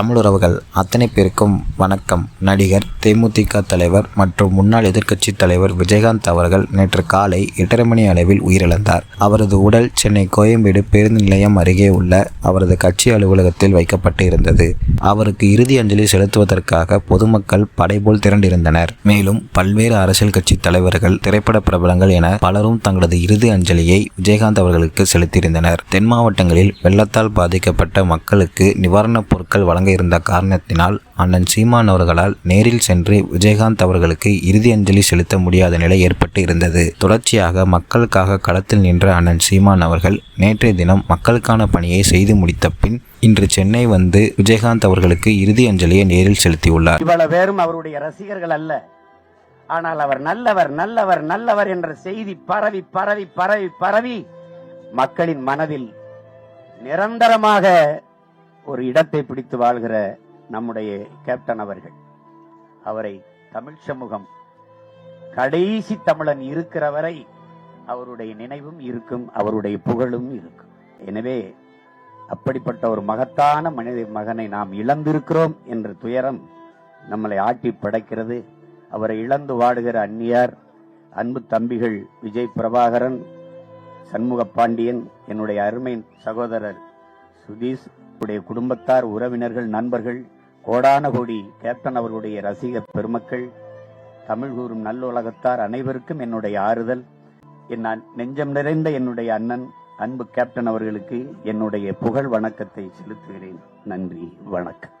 தமிழுறவுகள் அத்தனை பேருக்கும் வணக்கம். நடிகர் தேமுதிக தலைவர் மற்றும் முன்னாள் எதிர்க்கட்சி தலைவர் விஜயகாந்த் அவர்கள் நேற்று காலை எட்டரை மணி அளவில் உயிரிழந்தார். அவரது உடல் சென்னை கோயம்பேடு பேருந்து நிலையம் அருகே உள்ள அவரது கட்சி அலுவலகத்தில் வைக்கப்பட்டு இருந்தது. அவருக்கு இறுதி அஞ்சலி செலுத்துவதற்காக பொதுமக்கள் படைபோல் திரண்டிருந்தனர். மேலும் பல்வேறு அரசியல் கட்சி தலைவர்கள் திரைப்பட பிரபலங்கள் என பலரும் தங்களது இறுதி அஞ்சலியை விஜயகாந்த் அவர்களுக்கு செலுத்தியிருந்தனர். தென் மாவட்டங்களில் வெள்ளத்தால் பாதிக்கப்பட்ட மக்களுக்கு நிவாரணப் பொருட்கள் வழங்க இருந்த காரணத்தினால் அண்ணன் சீமான் அவர்களால் நேரில் சென்று விஜயகாந்த் அவர்களுக்கு இறுதி அஞ்சலி செலுத்த முடியாத நிலை ஏற்பட்டு இருந்தது. தொடர்ச்சியாக மக்களுக்காக களத்தில் நின்ற அண்ணன் சீமான் அவர்கள் நேற்றைய தினம் மக்களுக்கான பணியை செய்து முடித்த பின் இன்று சென்னை வந்து விஜயகாந்த் அவர்களுக்கு இறுதி அஞ்சலியை நேரில் செலுத்தியுள்ளார். இவ்வளவு பேரும் அவருடைய ரசிகர்கள் அல்ல. ஆனால் அவர் நல்லவர் நல்லவர் நல்லவர் என்ற செய்தி பரவி பரவி பரவி பரவி மக்களின் மனதில் நிரந்தரமாக ஒரு இடத்தை பிடித்து வாழ்கிற நம்முடைய கேப்டன் அவர்கள். அவரை தமிழ் சமூகம் கடைசி தமிழன் இருக்கிற வரை அவருடைய நினைவும் இருக்கும் அவருடைய புகழும் இருக்கும். எனவே அப்படிப்பட்ட ஒரு மகத்தான மனித மகனை நாம் இழந்திருக்கிறோம் என்ற துயரம் நம்மளை ஆட்டி படைக்கிறது. அவரை இழந்து வாடுகிற அந்நியார் அன்பு தம்பிகள் விஜய் பிரபாகரன் சண்முக பாண்டியன் என்னுடைய அருமை சகோதரர் சுதீஷ் உடைய குடும்பத்தார் உறவினர்கள் நண்பர்கள் கோடான கோடி கேப்டன் அவர்களுடைய ரசிக பெருமக்கள் தமிழ் கூறும் நல்லுலகத்தார் அனைவருக்கும் என்னுடைய ஆறுதல். என் நெஞ்சம் நிறைந்த என்னுடைய அண்ணன் அன்பு கேப்டன் அவர்களுக்கு என்னுடைய புகழ் வணக்கத்தை செலுத்துகிறேன். நன்றி வணக்கம்.